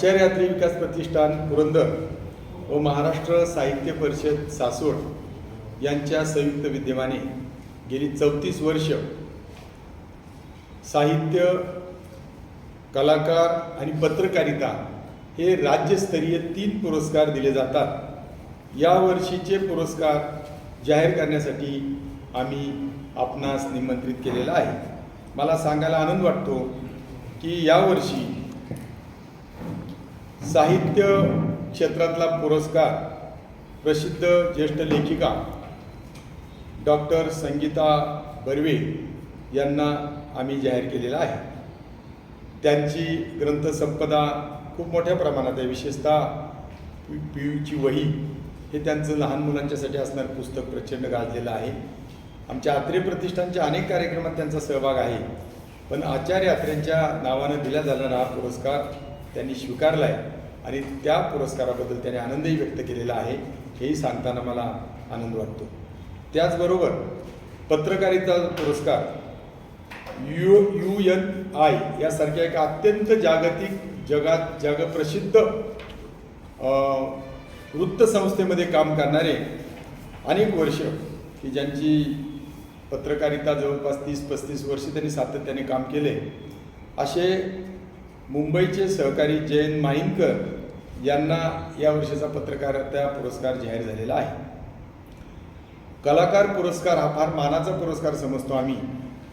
आचार्यात्री विकास प्रतिष्ठान पुरंदर व महाराष्ट्र साहित्य परिषद सासवड यांच्या संयुक्त विद्यमाने गेली चौतीस वर्ष साहित्य कलाकार आणि पत्रकारिता हे राज्यस्तरीय तीन पुरस्कार दिले जातात. या वर्षीचे पुरस्कार जाहीर करण्यासाठी आम्ही आपणास निमंत्रित केलेला आहे. मला सांगायला आनंद वाटतो की यावर्षी साहित्य क्षेत्रातला पुरस्कार प्रसिद्ध ज्येष्ठ लेखिका डॉक्टर संगीता बर्वे यांना आम्ही जाहीर केलेला आहे. त्यांची ग्रंथसंपदा खूप मोठ्या प्रमाणात आहे. विशेषतः पी पी यूची वही हे त्यांचं लहान मुलांच्यासाठी असणारं पुस्तक प्रचंड गाजलेलं आहे. आमच्या आत्रे प्रतिष्ठानच्या अनेक कार्यक्रमात त्यांचा सहभाग आहे. पण आचार्य आत्र्यांच्या नावानं दिला जाणारा हा पुरस्कार त्यांनी स्वीकारला आहे आणि त्या पुरस्काराबद्दल त्यांनी आनंदही व्यक्त केलेला आहे हेही सांगताना मला आनंद वाटतो. त्याचबरोबर पत्रकारिता पुरस्कार यू यू एन आय यासारख्या एका अत्यंत जागतिक जगात जगप्रसिद्ध वृत्तसंस्थेमध्ये काम करणारे अनेक वर्ष की ज्यांची पत्रकारिता जवळपास तीस पस्तीस वर्ष त्यांनी सातत्याने काम केले असे मुंबईचे सहकारी जयंत माहिनकर यांना या वर्षीचा पत्रकारिता पुरस्कार जाहीर झालेला आहे. कलाकार पुरस्कार हा फार मानाचा पुरस्कार समजतो आम्ही.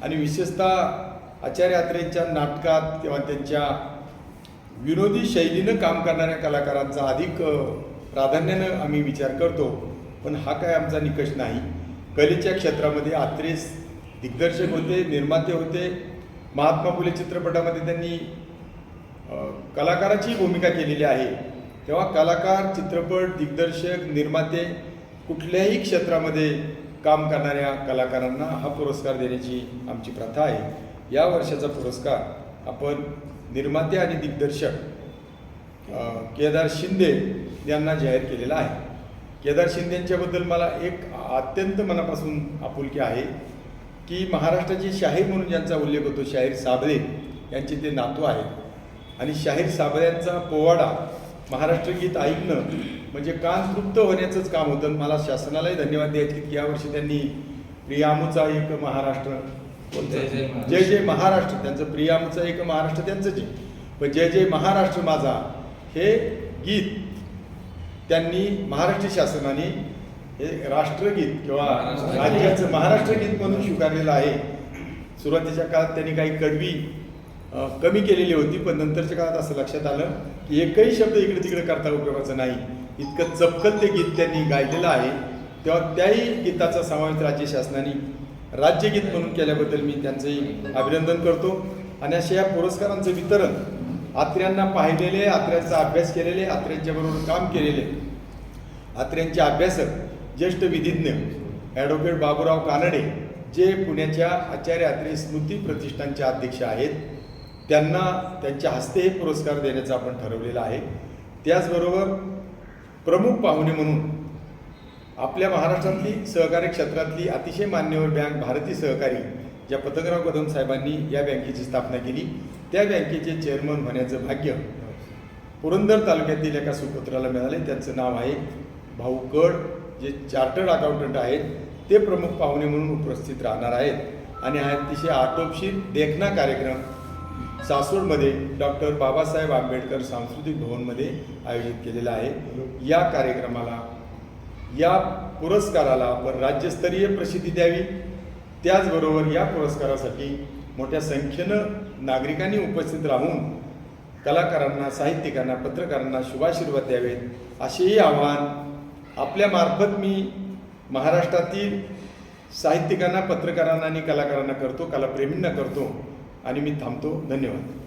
आणि विशेषतः आचार्य यात्रेच्या नाटकात किंवा त्यांच्या विनोदी शैलीनं काम करणाऱ्या कलाकारांचा अधिक प्राधान्यानं आम्ही विचार करतो. पण हा काय आमचा निकष नाही. कलेच्या क्षेत्रामध्ये आत्रेस दिग्दर्शक होते निर्माते होते. महात्मा फुले चित्रपटामध्ये त्यांनी कलाकाराची भूमिका केलेली आहे. तेव्हा कलाकार चित्रपट दिग्दर्शक निर्माते कुठल्याही क्षेत्रामध्ये काम करणाऱ्या कलाकारांना हा पुरस्कार देण्याची आमची प्रथा आहे. या वर्षाचा पुरस्कार आपण निर्माते आणि दिग्दर्शक केदार शिंदे यांना जाहीर केलेला आहे. केदार शिंदेंच्याबद्दल मला एक अत्यंत मनापासून आपुलकी आहे की महाराष्ट्राची शाहीर म्हणून ज्यांचा उल्लेख होतो शाहीर साबळे यांचे ते नातू आहेत. आणि शाहीर साबळ्यांचा पोवाडा महाराष्ट्र गीत ऐकणं म्हणजे कान तृप्त होण्याचंच काम होतं. मला शासनालाही धन्यवाद द्यायचे की यावर्षी त्यांनी प्रियामूचा एक महाराष्ट्र? जय जय महाराष्ट्र. त्यांचं प्रियामूचा एक महाराष्ट्र त्यांचंच आहे पण जय जय महाराष्ट्र माझा हे गीत त्यांनी महाराष्ट्र शासनाने हे राष्ट्रगीत किंवा राज्याचं महाराष्ट्र गीत म्हणून स्वीकारलेलं आहे. सुरुवातीच्या काळात त्यांनी काही कडवी कमी केलेली होती पण नंतरच्या काळात असं लक्षात आलं की एकही शब्द इकडे तिकडे करता उपयोगाचं नाही. इतकं चपकल ते गीत त्यांनी गायलेलं आहे. तेव्हा त्याही गीताचा समावेश राज्य शासनाने राज्यगीत म्हणून केल्याबद्दल मी त्यांचंही अभिनंदन करतो. आणि अशा या पुरस्कारांचं वितरण आत्र्यांना पाहिलेले आत्र्यांचा अभ्यास केलेले आत्र्यांच्याबरोबर काम केलेले आत्र्यांचे अभ्यासक ज्येष्ठ विधिज्ञ ॲडव्होकेट बाबूराव कानडे जे पुण्याच्या आचार्य आत्रे स्मृती प्रतिष्ठानचे अध्यक्ष आहेत त्यांना त्यांच्या हस्ते हे पुरस्कार देण्याचं आपण ठरवलेलं आहे. त्याचबरोबर प्रमुख पाहुणे म्हणून आपल्या महाराष्ट्रातली सहकारी क्षेत्रातली अतिशय मान्यवर बँक भारतीय सहकारी ज्या पतंगराव कदम साहेबांनी या बँकेची स्थापना केली त्या बँकेचे चेअरमन होण्याचं भाग्य पुरंदर तालुक्यातील एका सुपुत्राला मिळाले. त्यांचं नाव आहे भाऊ कड जे चार्टर्ड अकाउंटंट आहेत. ते प्रमुख पाहुणे म्हणून उपस्थित राहणार आहेत. आणि हा अतिशय आटोपशीर देखना कार्यक्रम सासवडमध्ये डॉक्टर बाबासाहेब आंबेडकर सांस्कृतिक भवनमध्ये आयोजित केलेला आहे. या कार्यक्रमाला या पुरस्काराला आपण राज्यस्तरीय प्रसिद्धी द्यावी. त्याचबरोबर या पुरस्कारासाठी मोठ्या संख्येनं नागरिकांनी उपस्थित राहून कलाकारांना साहित्यिकांना पत्रकारांना शुभाशीर्वाद द्यावेत. असेही आव्हान आपल्यामार्फत मी महाराष्ट्रातील साहित्यिकांना पत्रकारांना आणि कलाकारांना करतो कलाप्रेमींना करतो. आणि मी थांबतो. धन्यवाद.